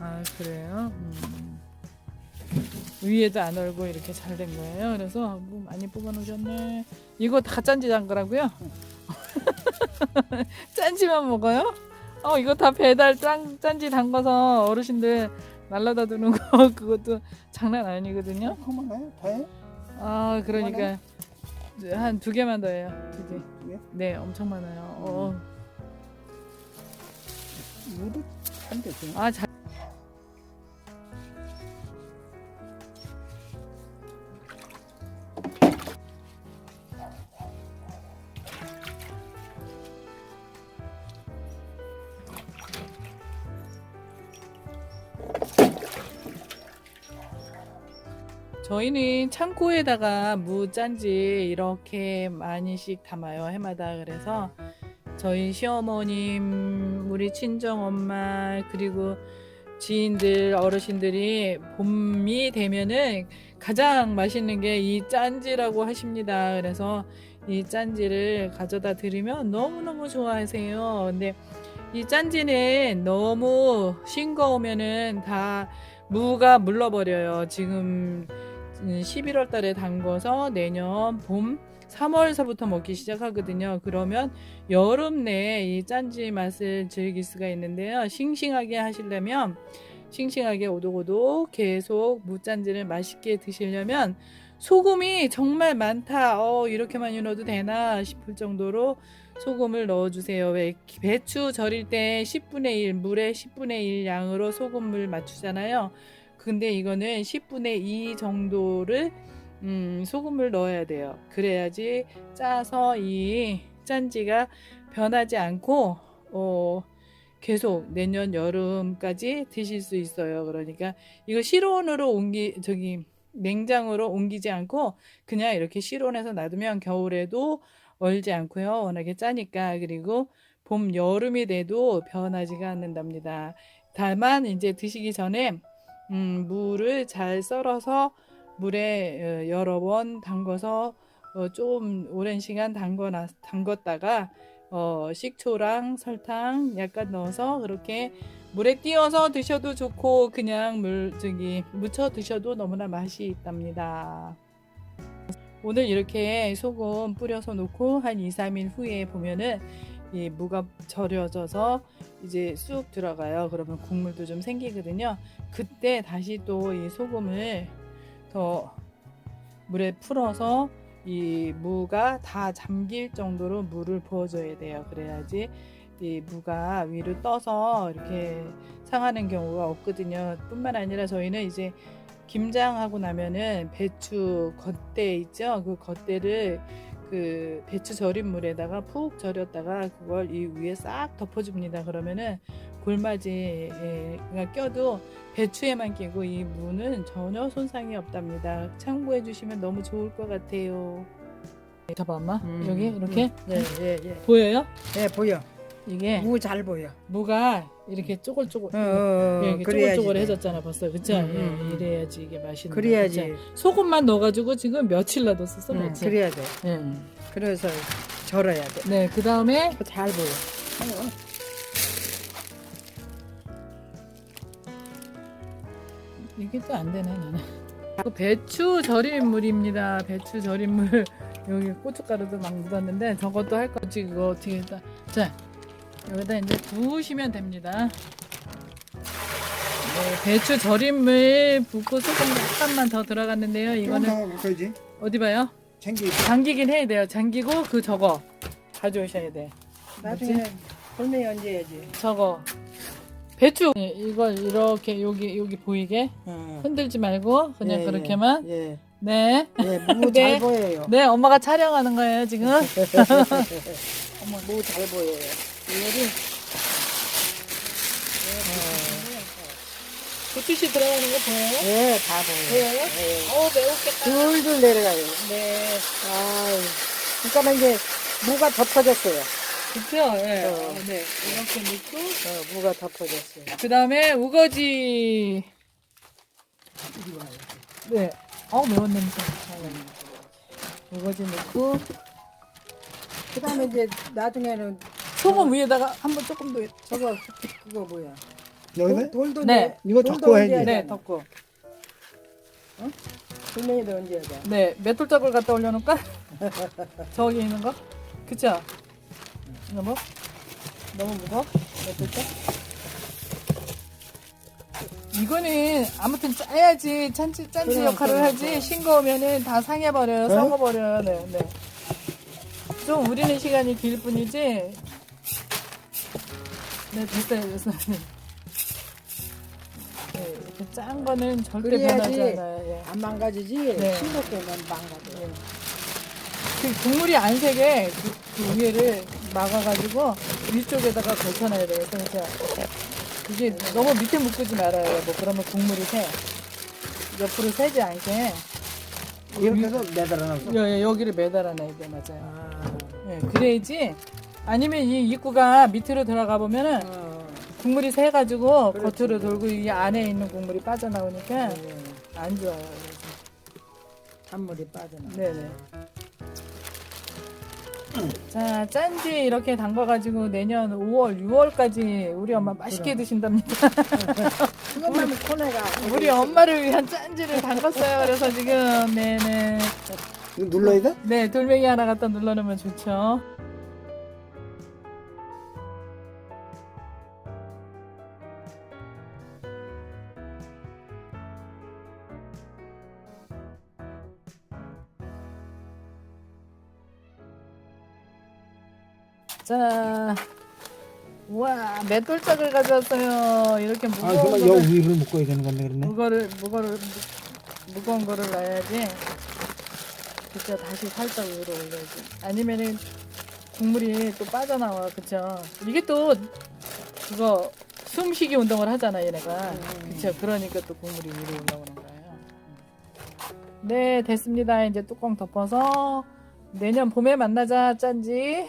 아 그래요? 음. 위에도 안 얼고 이렇게 잘 된 거예요. 그래서 뭐 많이 뽑아 놓으셨네. 이거 다 짠지 단 거라고요? 짠지만 먹어요? 어 이거 다 배달 짠 짠지 담가서 어르신들 날라다 두는 거 그것도 장난 아니거든요. 그만해? 다 해? 아 그러니까 한 두 개만 더 해요. 두 개. 두 개? 네 엄청 많아요. 어. 무도 한 개지. 아 잘. 저희는 창고에다가 무 짠지 이렇게 많이씩 담아요 해마다. 그래서 저희 시어머님 우리 친정 엄마 그리고 지인들 어르신들이 봄이 되면은 가장 맛있는 게 이 짠지라고 하십니다. 그래서 이 짠지를 가져다 드리면 너무너무 좋아하세요. 근데 이 짠지는 너무 싱거우면은 다 무가 물러버려요. 지금 11월 달에 담궈서 내년 봄 3월서부터 먹기 시작하거든요. 그러면 여름 내에 이 짠지 맛을 즐길 수가 있는데요. 싱싱하게 하시려면 싱싱하게 오독오독 계속 무짠지를 맛있게 드시려면 소금이 정말 많다. 어, 이렇게 많이 넣어도 되나 싶을 정도로 소금을 넣어주세요. 왜 배추 절일 때 10분의 1, 물에 10분의 1 양으로 소금을 맞추잖아요. 근데 이거는 10분의 2 정도를 음, 소금을 넣어야 돼요. 그래야지 짜서 이 짠지가 변하지 않고 어, 계속 내년 여름까지 드실 수 있어요. 그러니까 이거 실온으로 옮기 저기 냉장으로 옮기지 않고 그냥 이렇게 실온에서 놔두면 겨울에도 얼지 않고요. 워낙에 짜니까 그리고 봄 여름이 돼도 변하지가 않는답니다. 다만 이제 드시기 전에 음, 물을 잘 썰어서 물에 어, 여러 번 담궈서 어, 좀 오랜 시간 담궈 담궜다가 어, 식초랑 설탕 약간 넣어서 그렇게 물에 띄어서 드셔도 좋고 그냥 물 저기 무쳐 드셔도 너무나 맛이 있답니다. 오늘 이렇게 소금 뿌려서 놓고 한 2, 3일 후에 보면은 이 무가 절여져서 이제 쑥 들어가요. 그러면 국물도 좀 생기거든요. 그때 다시 또 이 소금을 더 물에 풀어서 이 무가 다 잠길 정도로 물을 부어줘야 돼요. 그래야지 이 무가 위로 떠서 이렇게 상하는 경우가 없거든요. 뿐만 아니라 저희는 이제 김장하고 나면은 배추 겉대 있죠. 그 겉대를 그 배추 절인 물에다가 푹 절였다가 그걸 이 위에 싹 덮어줍니다. 그러면은 골마지가 껴도 배추에만 끼고 이 무는 전혀 손상이 없답니다. 참고해 주시면 너무 좋을 것 같아요. 잡아 엄마 음, 여기 이렇게 예, 예, 예. 보여요? 예, 보여. 이게 무 잘 보여. 무가 이렇게 쪼글쪼글 어, 어, 예, 어, 이렇게 그래야지. 쪼글쪼글해졌잖아 벌써 그쵸? 음, 음, 예, 음. 이래야지 이게 맛있는 그래야지. 그쵸? 소금만 넣어가지고 지금 며칠 놔뒀었어 응, 며칠. 그래야 돼. 예. 그래서 절어야 돼. 네, 그 다음에 잘 보여. 이게 또 안 되네 나는. 그 배추 절인 물입니다. 배추 절인 물 여기 고춧가루도 막 묻었는데 저것도 할 거지 그거 어떻게 했다. 자 여기다 이제 부으시면 됩니다. 네, 배추 절인 물 붓고 소금 약간만 더 들어갔는데요. 이거는 그지? 어디 봐요? 챙기. 잠기긴 해야 돼요. 잠기고 그 저거 가져오셔야 돼. 나중에 돌멩이 얹어야지. 저거 배추 네, 이걸 이렇게 여기 여기 보이게 어. 흔들지 말고 그냥 예, 그렇게만 예. 네. 예, 무 네. 잘 보여요. 네, 엄마가 촬영하는 거예요, 지금. 어머, 무잘 보여요. 이거를 고추씨 들어가는 거 보여요? 예, 다 보여요. 보여요? 예. 어우, 매웠겠다. 둘둘 내려가요. 네. 아유. 그러니까 이제 무가 덮어졌어요. 그쵸? 예. 어. 어, 네. 이렇게 넣고. 어, 무가 덮어졌어요. 그 다음에 우거지. 네. 어 매운 냄새. 우거지 넣고 그 다음에 이제 나중에는 소금 위에다가 한번 조금 더. 저거 그거 뭐야? 여기다? 돌, 돌도 네. 이거 돌도 덮어야지. 얹어야 네, 돼. 덮고. 돌멩이도 얹어야 돼. 네, 맷돌짝을 갖다 올려놓을까? 저기 있는 거? 그쵸? 이거 뭐? 너무 무거워? 맷돌짝? 이거는 아무튼 짜야지 짠지, 짠지 그럼, 역할을 그럼, 하지 그럼. 싱거우면은 다 상해버려 요 네? 썩어버려 요 네, 네. 좀 우리는 시간이 길 뿐이지 네 됐어요 됐어요 네. 네, 이렇게 짠 거는 절대 그래야지. 변하지 않아요 예. 안 망가지지. 네. 싱겁게는 망가져. 예. 그 국물이 안 새게 그, 그 위에를 막아가지고 위쪽에다가 걸쳐놔야 되겠어. 그래서 이게 너무 밑에 묶지 말아요. 뭐 그러면 국물이 새. 옆으로 새지 않게 이렇게 해서 매달아놨어. 여, 여- 여기를 매달아놔야 돼. 맞아요. 아, 예, 그래야지 아니면 이 입구가 밑으로 들어가 보면은 어, 국물이 새 가지고 그렇지. 겉으로 돌고 이 안에 있는 국물이 빠져나오니까 네. 안 좋아요. 단물이 빠져나. 네네. 자, 짠지 이렇게 담가가지고 내년 5월, 6월까지 우리 엄마 맛있게 드신답니다. 그것만 코네가. 우리 엄마를 위한 짠지를 담갔어요. 그래서 지금, 네네. 이거 눌러야 돼? 네, 돌멩이 하나 갖다 눌러놓으면 좋죠. 자, 우와, 맷돌짝을 가져왔어요. 이렇게 아, 무거운 그러면 거를, 여 위를 묶어야 되는 건데 그러네. 무거를, 무거를, 무- 무거운 거를 놔야지. 그쵸, 다시 살짝 위로 올려야지. 아니면은 국물이 또 빠져나와, 그쵸. 이게 또, 그거, 숨쉬기 운동을 하잖아, 얘네가. 그쵸, 그러니까 또 국물이 위로 올라오는 거예요. 네, 됐습니다. 이제 뚜껑 덮어서 내년 봄에 만나자, 짠지.